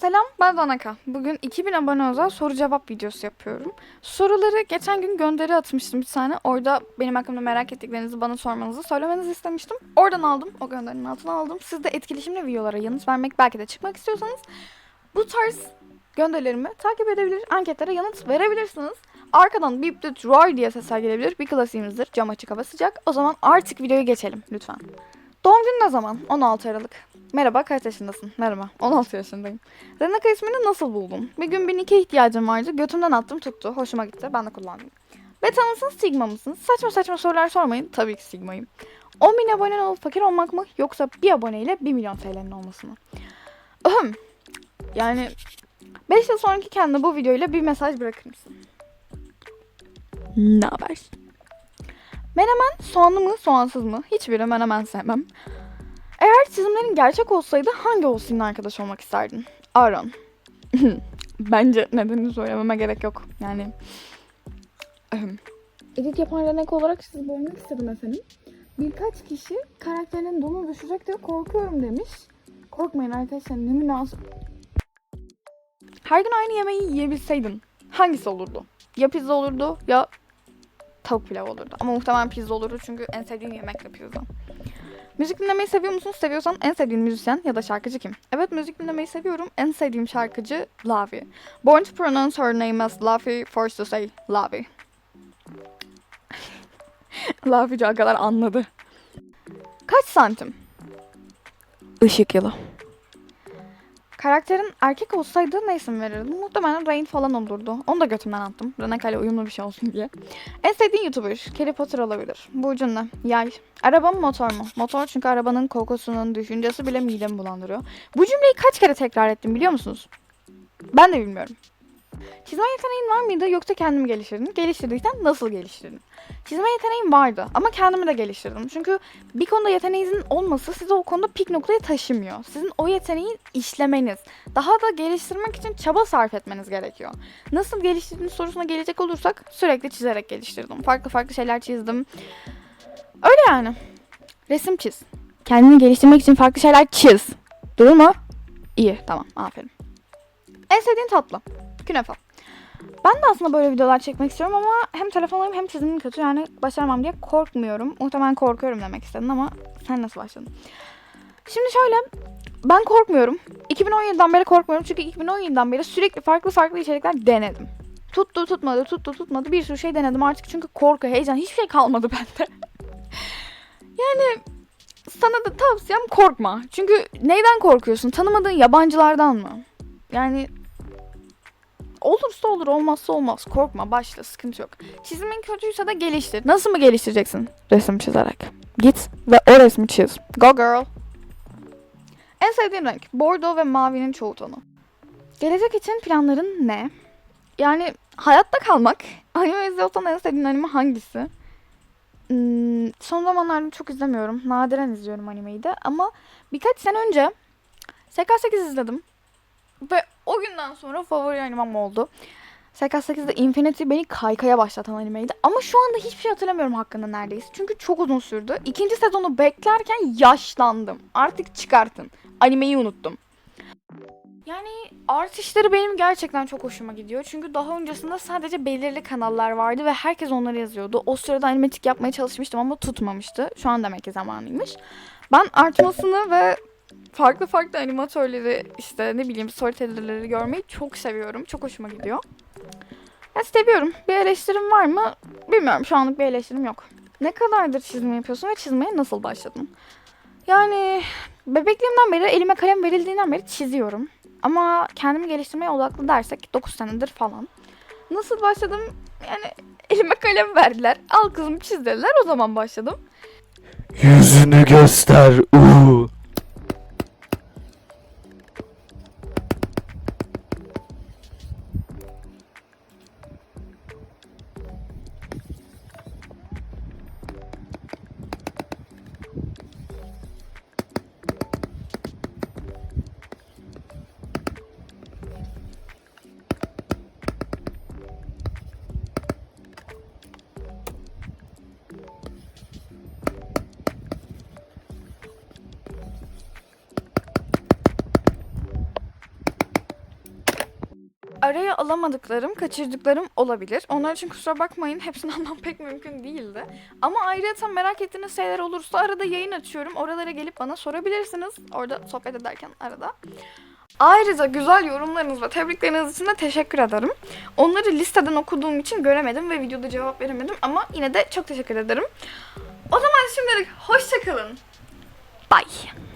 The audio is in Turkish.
Selam ben Danaka. Bugün 2000 abone özel soru cevap videosu yapıyorum. Soruları geçen gün gönderi atmıştım bir tane. Orada benim hakkımda merak ettiklerinizi bana sormanızı söylemenizi istemiştim. Oradan aldım. O gönderinin altına aldım. Siz de etkileşimli videolara yanıt vermek belki de çıkmak istiyorsanız bu tarz gönderilerimi takip edebilir, anketlere yanıt verebilirsiniz. Arkadan Beep the Roy diye sesler gelebilir. Bir klasiğimizdir. Cam açık hava sıcak. O zaman artık videoya geçelim lütfen. Doğum günü ne zaman? 16 Aralık. Merhaba kaç yaşındasın? Merhaba 16 yaşındayım. Renaka ismini nasıl buldun? Bir gün bir nike ihtiyacım vardı. Götümden attım tuttu. Hoşuma gitti. Ben de kullandım. Beta mısın Sigma mısın? Saçma saçma sorular sormayın. Tabii ki Sigma'yım. 10 bin abone olup fakir olmak mı? Yoksa bir aboneyle 1 milyon TL'nin olması mı? Ahem. Yani 5 yıl sonraki kendine bu videoyla bir mesaj bırakır mısın? Ne haber? Menemen soğanlı mı soğansız mı? Hiçbiri menemen sevmem. Eğer çizimlerin gerçek olsaydı hangi Olsin'le arkadaş olmak isterdin? Aaron. Bence nedenini söylememe gerek yok. Yani... Edit yapan renek olarak sizi bölmek istedim efendim. Birkaç kişi karakterinin donu düşecek diye korkuyorum demiş. Korkmayın arkadaşlar ne münasip. Her gün aynı yemeği yiyebilseydin hangisi olurdu? Ya pizza olurdu ya tavuk pilav olurdu. Ama muhtemelen pizza olurdu çünkü en sevdiğim yemek de pizza. Müzik dinlemeyi seviyor musun? Seviyorsan en sevdiğin müzisyen ya da şarkıcı kim? Evet müzik dinlemeyi seviyorum. En sevdiğim şarkıcı Lavi. Born to pronounce her name as Lavi, forced to say Lavi. Lavi kadar anladı. Kaç santim? Işık yılı. Karakterin erkek olsaydı ne isim verirdin? Muhtemelen Rain falan olurdu. Onu da götümden attım. Renaka ile uyumlu bir şey olsun diye. En sevdiğin YouTuber? Harry Potter olabilir. Burcun ne? Yay. Araba mı motor mu? Motor çünkü arabanın kokusunun düşüncesi bile midemi bulandırıyor. Bu cümleyi kaç kere tekrar ettim biliyor musunuz? Ben de bilmiyorum. Çizme yeteneğin var mıydı yoksa kendimi geliştirdin? Geliştirdiysen nasıl geliştirdin? Çizme yeteneğim vardı ama kendimi de geliştirdim. Çünkü bir konuda yeteneğinizin olması sizi o konuda pik noktaya taşımıyor. Sizin o yeteneği işlemeniz, daha da geliştirmek için çaba sarf etmeniz gerekiyor. Nasıl geliştirdiğiniz sorusuna gelecek olursak sürekli çizerek geliştirdim. Farklı farklı şeyler çizdim. Öyle yani. Resim çiz. Kendini geliştirmek için farklı şeyler çiz. Durur mu? İyi tamam aferin. En sevdiğin tatlı? Künefe. Ben de aslında böyle videolar çekmek istiyorum ama hem telefonlarım hem çizimim kötü yani başaramam diye korkmuyorum. Muhtemelen korkuyorum demek istedin ama sen nasıl başladın? Şimdi şöyle ben korkmuyorum. 2017'den beri korkmuyorum çünkü 2017'den beri sürekli farklı farklı içerikler denedim. Tuttu tutmadı tuttu tutmadı bir sürü şey denedim artık çünkü korku heyecan hiçbir şey kalmadı bende. yani sana da tavsiyem korkma. Çünkü neyden korkuyorsun? Tanımadığın yabancılardan mı? Yani olursa olur olmazsa olmaz. Korkma başla sıkıntı yok. Çizimin kötüyse de geliştir. Nasıl mı geliştireceksin? Resim çizerek. Git ve o resmi çiz. Go girl. En sevdiğin renk bordo ve mavinin çoğu tonu. Gelecek için planların ne? Yani hayatta kalmak. Anime izliyorsan en sevdiğin anime hangisi? Hmm, son zamanlarda çok izlemiyorum. Nadiren izliyorum animeyi de. Ama birkaç sene önce SK8 izledim. Ve o günden sonra favori animem oldu. SK8'de Infinity beni kaykaya başlatan animeydi. Ama şu anda hiçbir şey hatırlamıyorum hakkında neredeyse. Çünkü çok uzun sürdü. İkinci sezonu beklerken yaşlandım. Artık çıkartın. Animeyi unuttum. Yani artışları benim gerçekten çok hoşuma gidiyor. Çünkü daha öncesinde sadece belirli kanallar vardı ve herkes onları yazıyordu. O sırada animatik yapmaya çalışmıştım ama tutmamıştı. Şu an demek ki zamanıymış. Ben artmasını ve farklı farklı animatörleri işte ne bileyim storytellerleri görmeyi çok seviyorum. Çok hoşuma gidiyor. Ya seviyorum. Bir eleştirim var mı? Bilmiyorum. Şu anlık bir eleştirim yok. Ne kadardır çizim yapıyorsun ve çizmeye nasıl başladın? Yani bebekliğimden beri elime kalem verildiğinden beri çiziyorum. Ama kendimi geliştirmeye odaklı dersek 9 senedir falan. Nasıl başladım? Yani elime kalem verdiler. Al kızım çiz dediler. O zaman başladım. Yüzünü göster. Uuu. Araya alamadıklarım, kaçırdıklarım olabilir. Onlar için kusura bakmayın. Hepsini almam pek mümkün değildi. Ama ayrıca merak ettiğiniz şeyler olursa arada yayın açıyorum. Oralara gelip bana sorabilirsiniz. Orada sohbet ederken arada. Ayrıca güzel yorumlarınız ve tebrikleriniz için de teşekkür ederim. Onları listeden okuduğum için göremedim ve videoda cevap veremedim ama yine de çok teşekkür ederim. O zaman şimdilik hoşçakalın. Bye.